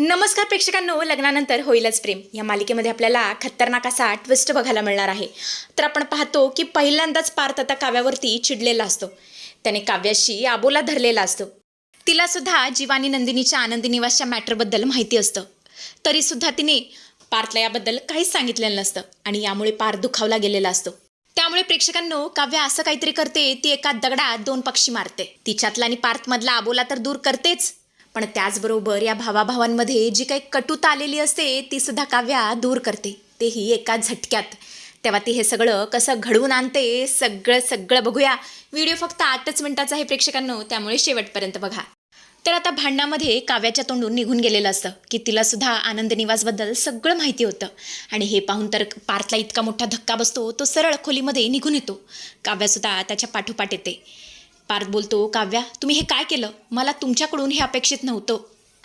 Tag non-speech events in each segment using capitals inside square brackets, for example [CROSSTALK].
नमस्कार प्रेक्षकांनो लग्नानंतर होईलच प्रेम. या मालिकेमध्ये आपल्याला खतरनाक असा ट्विस्ट बघायला मिळणार आहे. तर आपण पाहतो की पहिल्यांदाच पार्थ आता काव्यावरती चिडलेला असतो. त्याने काव्याशी आबोला धरलेला असतो. तिला सुद्धा जीवानी नंदिनीच्या आनंदी निवासच्या मॅटरबद्दल माहिती असतं. तरीसुद्धा तिने पार्थला याबद्दल काहीच सांगितलेलं नसतं आणि यामुळे पार्थ दुखावला गेलेला असतो. त्यामुळे प्रेक्षकांनो काव्य असं काहीतरी करते ती एका दगडात दोन पक्षी मारते. तिच्यातला आणि पार्थमधला आबोला तर दूर करतेच. पण त्याचबरोबर या भावाभावांमध्ये जी काही कटुता आलेली असते ती सुद्धा काव्या दूर करते. तेही एका झटक्यात. तेव्हा ती हे सगळं कसं घडवून आणते सगळं सगळं बघूया. व्हिडिओ फक्त आठच मिनिटाचा आहे प्रेक्षकांनो त्यामुळे शेवटपर्यंत बघा. तर आता भांडणामध्ये काव्याच्या तोंडून निघून गेलेलं असतं की तिला सुद्धा आनंद निवासबद्दल सगळं माहिती होतं. आणि हे पाहून तर पार्थला इतका मोठा धक्का बसतो तो सरळ खोलीमध्ये निघून येतो. काव्यासुद्धा त्याच्या पाठोपाठ येते. पार्थ बोलतो काव्या तुम्ही हे काय केलं? मला तुमच्याकडून हे अपेक्षित नव्हतं.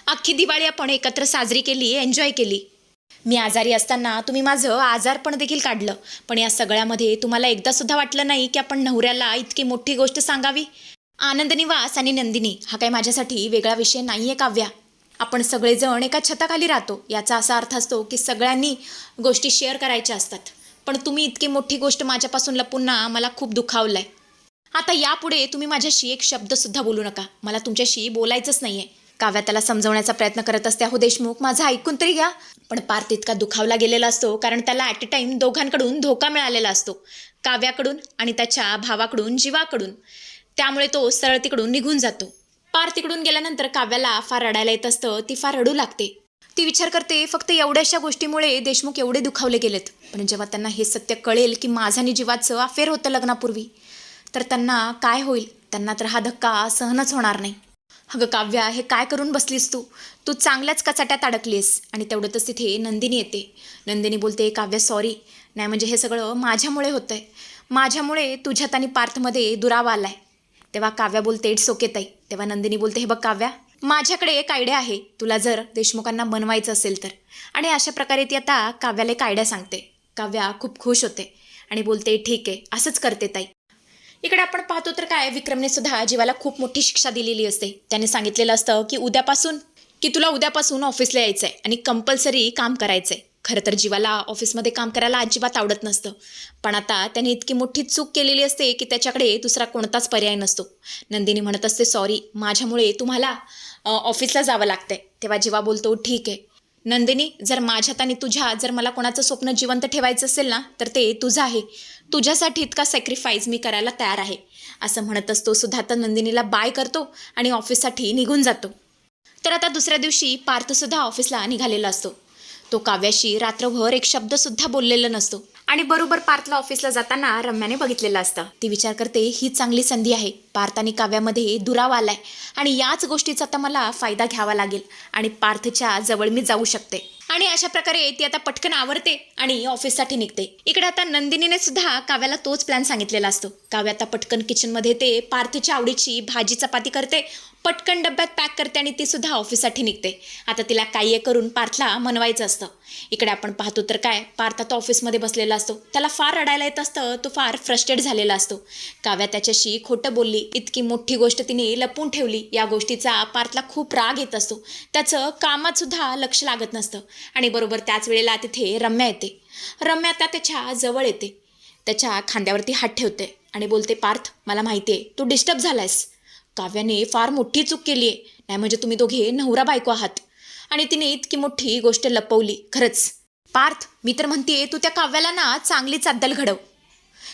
अख्खी दिवाळी आपण एकत्र साजरी केली एन्जॉय केली. मी आजारी असताना तुम्ही माझं आजारपण देखील काढलं. पण या सगळ्यामध्ये तुम्हाला एकदासुद्धा वाटलं नाही की आपण नवऱ्याला इतकी मोठी गोष्ट सांगावी? आनंद निवास आणि नंदिनी हा काही माझ्यासाठी वेगळा विषय नाही आहे काव्या. आपण सगळेजण एका छताखाली राहतो. याचा असा अर्थ असतो की सगळ्यांनी गोष्टी शेअर करायच्या असतात. पण तुम्ही इतकी मोठी गोष्ट माझ्यापासून लपून ना मला खूप दुखावलं आहे आता यापुढे तुम्ही माझ्याशी एक शब्दसुद्धा बोलू नका. मला तुमच्याशी बोलायचंच नाही आहे काव्या त्याला समजवण्याचा प्रयत्न करत असते अहो देशमुख माझा ऐकून तरी घ्या. पण पार्थ इतका दुखावला गेलेला असतो कारण त्याला ॲट अ टाईम दोघांकडून धोका मिळालेला असतो. काव्याकडून आणि त्याच्या भावाकडून जीवाकडून. त्यामुळे तो सरळ तिकडून निघून जातो. पार तिकडून गेल्यानंतर काव्याला फार रडायला येत असतं. ती फार रडू लागते. ती विचार करते फक्त एवढ्याशा गोष्टीमुळे देशमुख एवढे दुखावले गेलेत. पण जेव्हा त्यांना हे सत्य कळेल की माझं आणि जीवाचं अफेअर होतं लग्नापूर्वी तर त्यांना काय होईल? त्यांना तर हा धक्का सहनच होणार नाही. अगं काव्या हे काय करून बसलीस तू? तू चांगल्याच कचाट्यात अडकलीस आणि तेवढंच तिथे नंदिनी येते. नंदिनी बोलते काव्या सॉरी नाही म्हणजे हे सगळं माझ्यामुळे होतं आहे माझ्यामुळे तुझ्यात आणि पार्थमध्ये दुरावा आलाय. तेव्हा काव्या बोलते इट्स ओके ताई. तेव्हा नंदिनी बोलते हे बघ काव्या माझ्याकडे एक आयडिया आहे. तुला जर देशमुखांना बनवायचं असेल तर. आणि अशा प्रकारे ती आता काव्याला एक आयडिया सांगते. काव्या खूप खुश होते आणि बोलते ठीक आहे असंच करते ताई. इकडे आपण पाहतो तर काय विक्रमने सुद्धा जीवाला खूप मोठी शिक्षा दिलेली असते. त्याने सांगितलेलं असतं की उद्यापासून की तुला उद्यापासून ऑफिसला यायचं आहे आणि कंपल्सरी काम करायचं आहे खरं तर जीवाला ऑफिसमध्ये काम करायला अजिबात आवडत नसतं. पण आता त्याने इतकी मोठी चूक केलेली असते की त्याच्याकडे दुसरा कोणताच पर्याय नसतो. नंदिनी म्हणत असते सॉरी माझ्यामुळे तुम्हाला ऑफिसला जावं लागतंय. तेव्हा जीवा बोलतो ठीक आहे. नंदिनी जर माझ्यात आणि तुझ्या जर मला कोणाचं स्वप्न जिवंत ठेवायचं असेल ना तर ते तुझं आहे. तुझ्यासाठी इतका सॅक्रिफाईस मी करायला तयार आहे. असं म्हणत असतो सुद्धा आता नंदिनीला बाय करतो आणि ऑफिससाठी निघून जातो. तर आता दुसऱ्या दिवशी पार्थसुद्धा ऑफिसला निघालेला असतो. तो काव्याशी रात्रभर एक शब्दसुद्धा बोललेला नसतो. आणि बरोबर पार्थला ऑफिसला जाताना रम्याने बघितलेलं असतं. ती विचार करते ही चांगली संधी आहे. पार्थ आणि काव्यामध्ये दुराव आलाय. आणि याच गोष्टीचा आता मला फायदा घ्यावा लागेल. आणि पार्थच्या जवळ मी जाऊ शकते. आणि अशा प्रकारे ती आता पटकन आवरते आणि ऑफिससाठी निघते. इकडे आता नंदिनीने सुद्धा काव्याला तोच प्लॅन सांगितलेला असतो. काव्या आता पटकन किचनमध्ये ते पार्थच्या आवडीची भाजी चपाती करते पटकन डब्यात पॅक करते आणि ती सुद्धा ऑफिससाठी निघते. आता तिला काही करून पार्थला मनवायचं असतं. इकडे आपण पाहतो तर काय पार्थ आता ऑफिसमध्ये बसलेला असतो. त्याला फार रडायला येत असतं तो फार फ्रस्ट्रेट झालेला असतो. काव्या त्याच्याशी खोटं बोलली इतकी मोठी गोष्ट तिने लपून ठेवली या गोष्टीचा पार्थला खूप राग येत असतो. त्याचं कामात सुद्धा लक्ष लागत नसतं. आणि बरोबर त्याच वेळेला तिथे रम्या येते. रम्या आता त्याच्याजवळ येते. त्याच्या खांद्यावरती हात ठेवते आणि बोलते पार्थ मला माहिती आहे तू डिस्टर्ब झालायस. काव्याने फार मोठी चूक केली आहे नाही म्हणजे तुम्ही दोघे नवरा बायको आहात. आणि तिने इतकी मोठी गोष्ट लपवली. खरंच. पार्थ मी तर म्हणते तू त्या काव्याला ना चांगलीच अद्दल घडव.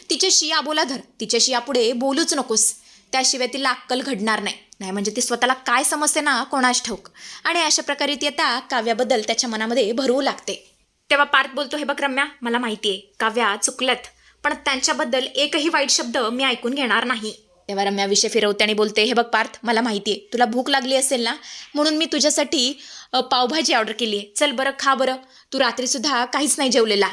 तिच्याशी आबोला धर. तिच्याशी यापुढे बोलूच नकोस. त्याशिवाय तिला अक्कल घडणार नाही. नाही म्हणजे ती स्वतःला काय समजते ना कोणाच ठाऊक. आणि अशा प्रकारे ती आता काव्याबद्दल त्याच्या मनामध्ये भरवू लागते. तेव्हा पार्थ बोलतो हे बघ रम्या मला माहिती आहे काव्या चुकल्यात. पण त्यांच्याबद्दल एकही वाईट शब्द मी ऐकून घेणार नाही. तेव्हा रम्या विषय फिरवते आणि बोलते हे बघ पार्थ मला माहिती आहे तुला भूक लागली असेल ना म्हणून मी तुझ्यासाठी पावभाजी ऑर्डर केली आहे. चल बरं खा बरं. तू रात्रीसुद्धा काहीच नाही जेवलेला.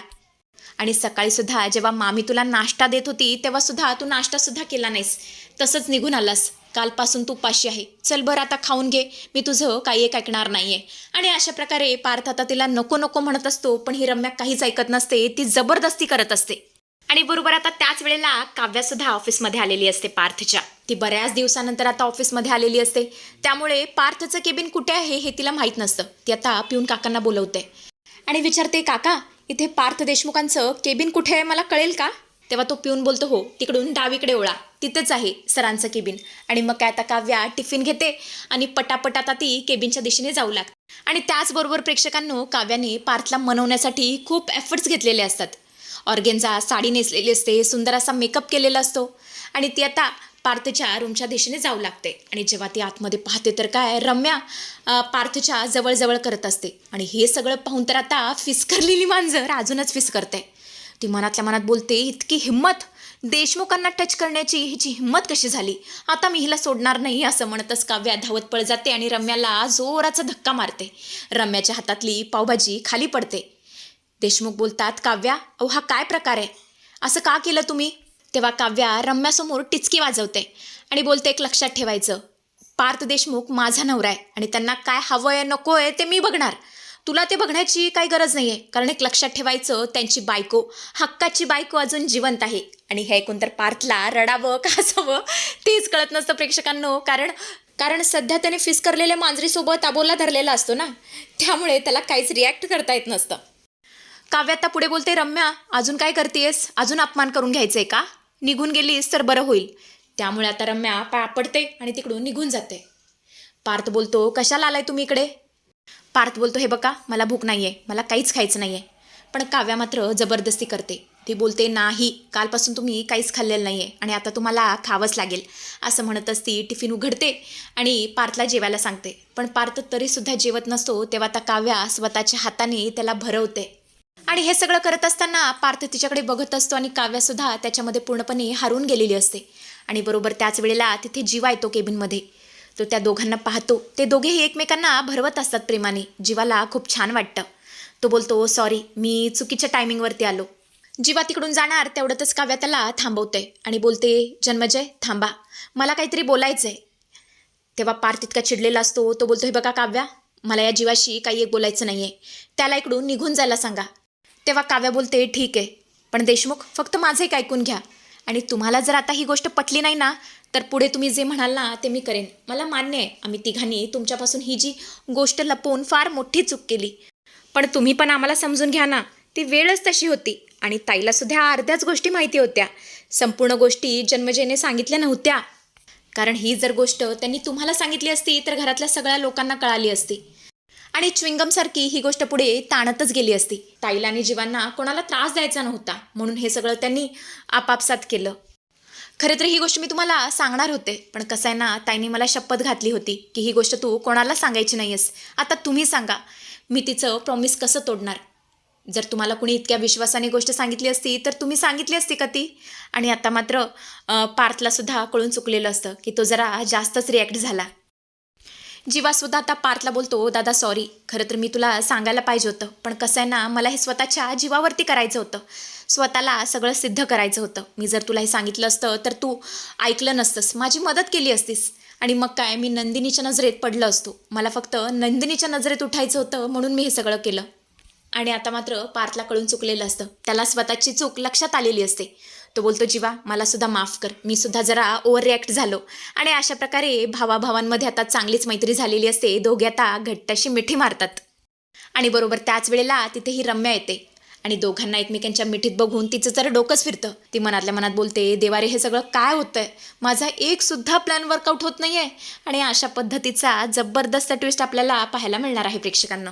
आणि सकाळीसुद्धा जेव्हा मामी तुला नाश्ता देत होती तेव्हासुद्धा तू नाश्तासुद्धा केला नाहीस. तसंच निघून आलास. कालपासून तू पाशी आहे. चल बरं आता खाऊन घे. मी तुझं काही एक ऐकणार नाही आहे आणि अशा प्रकारे पार्थ आता तिला नको नको म्हणत असतो पण ही रम्या काहीच ऐकत नसते. ती जबरदस्ती करत असते. आणि बरोबर आता त्याच वेळेला काव्या सुद्धा ऑफिसमध्ये आलेली असते पार्थच्या. ती बऱ्याच दिवसानंतर आता ऑफिसमध्ये आलेली असते. त्यामुळे पार्थचं केबिन कुठे आहे हे तिला माहीत नसतं. ती आता पिऊन काकांना बोलवते. आणि विचारते काका इथे पार्थ देशमुखांचं केबिन कुठे आहे? मला कळेल का? तेव्हा तो पिऊन बोलतो हो तिकडून डावीकडे ओळा. तिथेच आहे सरांचं केबिन. आणि मग काय आता काव्या टिफिन घेते आणि पटापट आता ती केबिनच्या दिशेने जाऊ लागते. आणि त्याचबरोबर प्रेक्षकांनो काव्याने पार्थला मनवण्यासाठी खूप एफर्ट्स घेतलेले असतात. ऑर्गेनचा साडी नेसलेली असते सुंदर असा मेकअप केलेला असतो. आणि ती आता पार्थच्या रूमच्या दिशेने जाऊ लागते. आणि जेव्हा ती आतमध्ये पाहते तर काय रम्या पार्थच्या जवळजवळ करत असते. आणि हे सगळं पाहून तर आता फिसकरलेली मांजर अजूनच फिसकरते. ती मनातल्या मनात बोलते इतकी हिंमत. देशमुखांना टच करण्याची हिची हिंमत कशी झाली? आता मी हिला सोडणार नाही असं म्हणतच काव्या धावत पळ जाते आणि रम्याला जोराचा धक्का मारते. रम्याच्या हातातली पावभाजी खाली पडते. देशमुख बोलतात काव्या अहो हा काय प्रकार आहे? असं का केलं तुम्ही? तेव्हा काव्या रम्यासमोर टिचकी वाजवते आणि बोलते एक लक्षात ठेवायचं. पार्थ देशमुख माझा नवरा आहे आणि त्यांना काय हवं आहे नको आहे ते मी बघणार. तुला ते बघण्याची काही गरज नाही आहे कारण एक लक्षात ठेवायचं त्यांची बायको हक्काची बायको अजून जिवंत आहे. आणि हे ऐकून तर पार्थला रडावं [LAUGHS] का हसावं तेच कळत नसतं प्रेक्षकांनो. कारण कारण सध्या त्याने फिसकरलेल्या मांजरीसोबत अबोला धरलेला असतो ना? त्यामुळे त्याला काहीच रिॲक्ट करता येत नसतं. काव्य आता पुढे बोलते रम्या अजून काय करतेस अजून अपमान करून घ्यायचंय का? निघून गेलीस तर बरं होईल. त्यामुळे आता रम्या पापडते आणि तिकडून निघून जाते. पार्थ बोलतो कशाला आलाय तुम्ही इकडे? पार्थ बोलतो हे बघा मला भूक नाही आहे मला काहीच खायचं नाही आहे पण काव्या मात्र जबरदस्ती करते. ती बोलते नाही कालपासून तुम्ही काहीच खाल्लेलं नाही आहे आणि आता तुम्हाला खावंच लागेल. असं म्हणतच ती टिफिन उघडते आणि पार्थला जेवायला सांगते. पण पार्थ तरीसुद्धा जेवत नसतो तेव्हा आता काव्या स्वतःच्या हाताने त्याला भरवते. आणि हे सगळं करत असताना पार्थ तिच्याकडे बघत असतो आणि काव्यासुद्धा त्याच्यामध्ये पूर्णपणे हारून गेलेली असते. आणि बरोबर त्याच वेळेला तिथे जीवा येतो केबिनमध्ये. तो त्या दोघांना पाहतो. ते दोघेही एकमेकांना भरवत असतात प्रेमाने. जीवाला खूप छान वाटतं. तो बोलतो सॉरी मी चुकीच्या टायमिंगवरती आलो. जीवा तिकडून जाणार तेवढ्यातच काव्या त्याला थांबवते आणि बोलते जन्मजय थांबा. मला काहीतरी बोलायचं आहे तेव्हा पार्थ इतका चिडलेला असतो. तो बोलतो हे बघा काव्या मला या जीवाशी काही एक बोलायचं नाही आहे त्याला इकडून निघून जायला सांगा. तेव्हा काव्या बोलते ठीक आहे. पण देशमुख फक्त माझं एक ऐकून घ्या. आणि तुम्हाला जर आता ही गोष्ट पटली नाही ना तर पुढे तुम्ही जे म्हणाल ना ते मी करेन. मला मान्य आहे आम्ही तिघांनी तुमच्यापासून ही जी गोष्ट लपवून फार मोठी चूक केली. पण तुम्ही पण आम्हाला समजून घ्या ना ती वेळच तशी होती. आणि ताईला सुद्धा अर्ध्याच गोष्टी माहिती होत्या. संपूर्ण गोष्टी जन्मजयने सांगितल्या नव्हत्या. कारण ही जर गोष्ट त्यांनी तुम्हाला सांगितली असती तर घरातल्या सगळ्या लोकांना कळाली असती. आणि च्विंगमसारखी ही गोष्ट पुढे ताणतच गेली असती. ताईला आणि जीवांना कोणाला त्रास द्यायचा नव्हता म्हणून हे सगळं त्यांनी आपापसात केलं. खरं तर ही गोष्ट मी तुम्हाला सांगणार होते पण कसं आहे ना ताईने मला शपथ घातली होती की ही गोष्ट तू कोणाला सांगायची नाही आहेस आता तुम्ही सांगा मी तिचं प्रॉमिस कसं तोडणार? जर तुम्हाला कुणी इतक्या विश्वासाने गोष्ट सांगितली असती तर तुम्ही सांगितली असती का ती? आणि आता मात्र पार्थलासुद्धा कळून चुकलेलं असतं की तो जरा जास्तच रिॲक्ट झाला. जीवासुद्धा आता पार्थला बोलतो दादा सॉरी खरं तर मी तुला सांगायला पाहिजे होतं. पण कसं आहे ना मला हे स्वतःच्या जीवावरती करायचं होतं. स्वतःला सगळं सिद्ध करायचं होतं. मी जर तुला हे सांगितलं असतं तर तू ऐकलं नसतंस. माझी मदत केली असतीस. आणि मग काय मी नंदिनीच्या नजरेत पडलं असतो. मला फक्त नंदिनीच्या नजरेत उठायचं होतं म्हणून मी हे सगळं केलं. आणि आता मात्र पार्थला कळून चुकलेलं असतं. त्याला स्वतःची चूक लक्षात आलेली असते. तो बोलतो जीवा मला सुद्धा माफ कर. मी सुद्धा जरा ओव्हर रिॲक्ट झालो. आणि अशा प्रकारे भावाभावांमध्ये आता चांगलीच मैत्री झालेली असते. दोघे आता घट्ट अशी मिठी मारतात. आणि बरोबर त्याच वेळेला तिथे ही रम्या येते. आणि दोघांना एकमेकांच्या मिठीत बघून तिचं जरा डोकंच फिरतं. ती मनातल्या मनात बोलते देवारे हे सगळं काय होतं आहे माझा एक सुद्धा प्लॅन वर्कआउट होत नाही आहे आणि अशा पद्धतीचा जबरदस्त ट्विस्ट आपल्याला पाहायला मिळणार आहे प्रेक्षकांना.